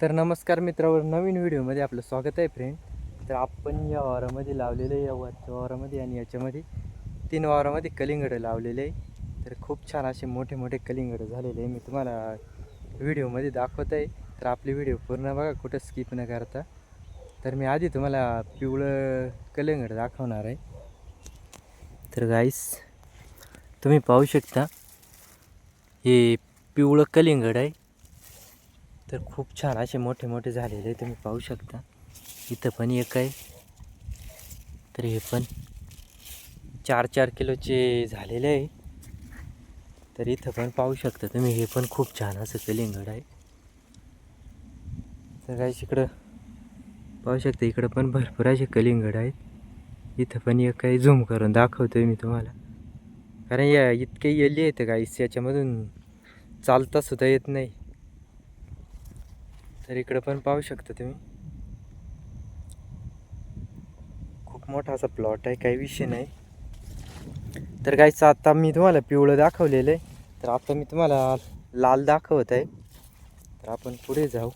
तर नमस्कार मित्रावर नवीन व्हिडिओमध्ये आपलं स्वागत आहे फ्रेंड तर आपण या वावरामध्ये लावलेलं आहे या वरच्या वावरामध्ये आणि याच्यामध्ये तीन वावरामध्ये कलिंगडं लावलेले आहे. तर खूप छान असे मोठे मोठे कलिंगडं झालेले आहे मी तुम्हाला व्हिडिओमध्ये दाखवत आहे. तर आपली व्हिडिओ पूर्ण बघा कुठं स्किप न करता. तर मी आधी तुम्हाला पिवळं कलिंगड दाखवणार आहे. तर गाईस तुम्ही पाहू शकता हे पिवळं कलिंगड आहे. तर खूप छान असे मोठे मोठे झालेले आहे तुम्ही पाहू शकता. इथं पण एक आहे. तर हे पण चार चार किलोचे झालेले आहे. तर इथं पण पाहू शकता तुम्ही हे पण खूप छान असं कलिंगड आहे. तर काय इकडं पाहू शकता इकडं पण भरपूर असे कलिंगड आहेत. इथं पण एक काही झूम करून दाखवतो आहे मी तुम्हाला. कारण या इतके येली आहेत गाईस याच्यामधून चालता सुद्धा येत नाही. तर इकडं पण पाहू शकता तुम्ही. खूप मोठा असा प्लॉट आहे काही विषय नाही. तर काहीच आता मी तुम्हाला पिवळं दाखवलेलं आहे. तर आता मी तुम्हाला लाल दाखवत आहे. तर आपण पुढे जाऊ.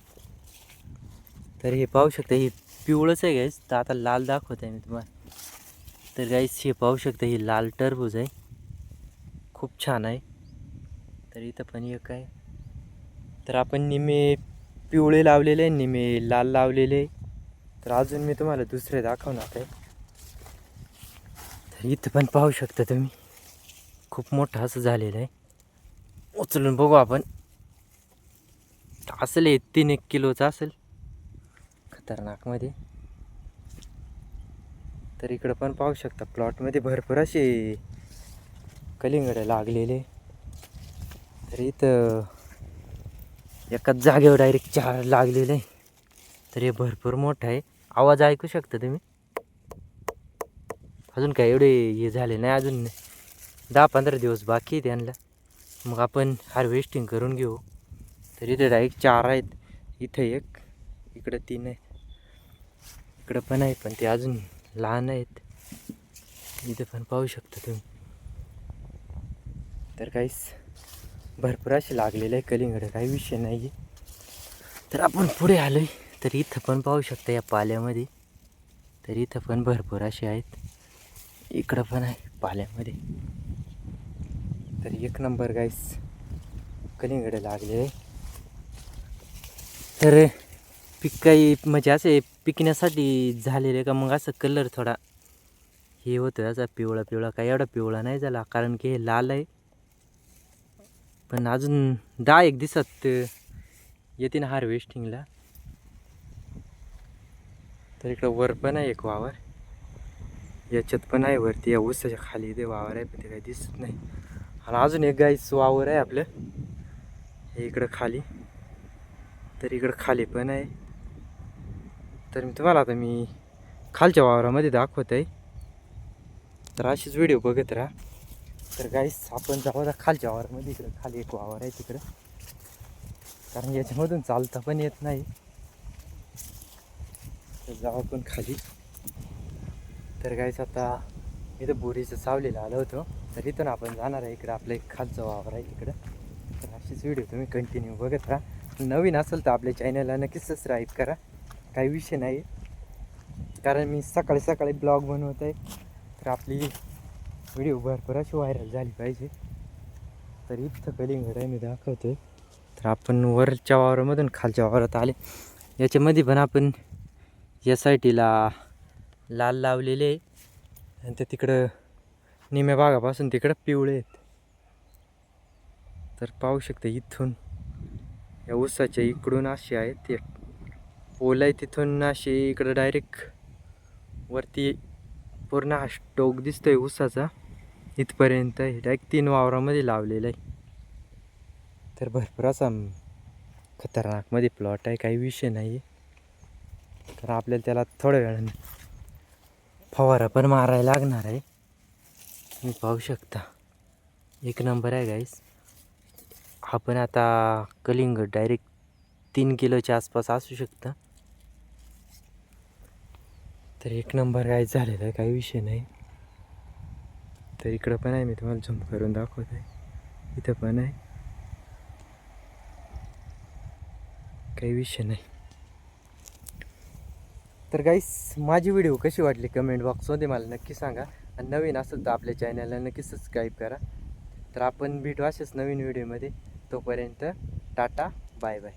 तर हे पाहू शकता हे पिवळंच आहे गाईस तर आता लाल दाखवत आहे मी तुम्हाला. तर गाईस हे पाहू शकता हे लाल टरबूज आहे. खूप छान आहे. तर इथं पण एक आहे. तर आपण निमे पिवळे लावलेले आहे निमे लाल लावलेले. तर अजून मी तुम्हाला दुसरे दाखवणार आहे. तर इथं पण पाहू शकता तुम्ही खूप मोठं असं झालेलं आहे. उचलून बघू आपण. असेल हे तीन एक किलोचं असेल. खतरनाकमध्ये. तर इकडं पण पाहू शकता प्लॉटमध्ये भरपूर असे कलिंगडं लागलेले. तर इथं एकाच जागेवर डायरेक्ट चार लागलेलं आहे. तर हे भरपूर मोठं आहे. आवाज ऐकू शकता तुम्ही? अजून काय एवढे हे झाले नाही अजून दहा पंधरा दिवस बाकी आहे त्यांना. मग आपण हार्वेस्टिंग करून घेऊ. तर इथे डायरेक्ट चार आहेत. इथं एक इकडं तीन आहेत इकडं पण आहे पण ते अजून लहान आहेत. इथे पण पाहू शकता तुम्ही. तर काहीच. भरपूर असे लागलेले आहे. कलिंगडं काही विषय नाही आहे. तर आपण पुढे आलो आहे तर इथं पण पाहू शकता या पाल्यामध्ये. तर इथं पण भरपूर असे आहेत. इकडं पण आहे पाल्यामध्ये. तर एक नंबर गाईस कलिंगडं लागले आहे. तर पिक काही म्हणजे असे पिकण्यासाठी झालेले का मग असं कलर थोडा हे होतं असा पिवळा पिवळा काही एवढा पिवळा नाही झाला. कारण की हे लाल आहे. पण अजून दहा एक दिवसात येते ना हार्वेस्टिंगला तर इकडं वर पण आहे एक वावर. याच्यात पण आहे वरती या ऊसाच्या खाली ते वावर आहे पण ते काही दिसत नाही. आणि अजून एक गाईच वावर आहे आपलं. हे इकडं खाली. तर इकडं खाली पण आहे. तर मी तुम्हाला आता मी खालच्या वावरामध्ये दाखवत आहे तर अशीच व्हिडिओ बघत राहा. तर गाईस आपण जाऊ आता खालच्या वावरामध्ये. इकडं खाली एक वावर आहे तिकडं. कारण याच्यामधून चालता पण येत नाही. तर जाऊ आपण खाली. तर गाईस आता इथं बोरीचं सावलीला आलो होतो. तर इथून आपण जाणार आहे. इकडं आपलं एक खालचं वावर आहे तिकडं. तर अशीच व्हिडिओ तुम्ही कंटिन्यू बघत राहा. नवीन असेल तर आपल्या चॅनलला नक्कीच सबस्क्राईब करा. काही विषय नाही. कारण मी सकाळी सकाळी ब्लॉग बनवत आहे तर आपली व्हिडिओ भरपूर अशी व्हायरल झाली पाहिजे. तर इथं कलिंगड आहे मी दाखवतो तर आपण वरच्या वावरामधून खालच्या वावरात आले. याच्यामध्ये पण आपण या साईटीला लाल लावलेले आहे. आणि ते तिकडं निम्या भागापासून तिकडं पिवळे आहेत. तर पाहू शकता इथून या ऊसाच्या इकडून असे आहेत. ते पोल आहे तिथून असे इकडं डायरेक्ट वरती पूर्ण हा स्टोक दिसतोय ऊसाचा. इथपर्यंत हे डायरेक्ट तीन वावरामध्ये लावलेलं आहे तर भरपूर असा खतरनाकमध्ये प्लॉट आहे काही विषय नाही. तर आपल्याला त्याला थोड्या वेळाने फवारा पण मारायला लागणार आहे. तुम्ही पाहू शकता. एक नंबर आहे गाईस आपण आता कलिंगड डायरेक्ट तीन किलोच्या आसपास असू शकतं. तर एक नंबर काय झालेला आहे काही विषय नाही. तर इकडं पण आहे मी तुम्हाला झूम करून दाखवत आहे इथं पण आहे. काही विषय नाही. तर गाईस माझी व्हिडिओ कशी वाटली कमेंट बॉक्समध्ये मला नक्की सांगा. आणि नवीन असेल तर आपल्या चॅनलला नक्की सबस्क्राईब करा. तर आपण भेटू असेच नवीन व्हिडिओमध्ये तोपर्यंत टाटा बाय बाय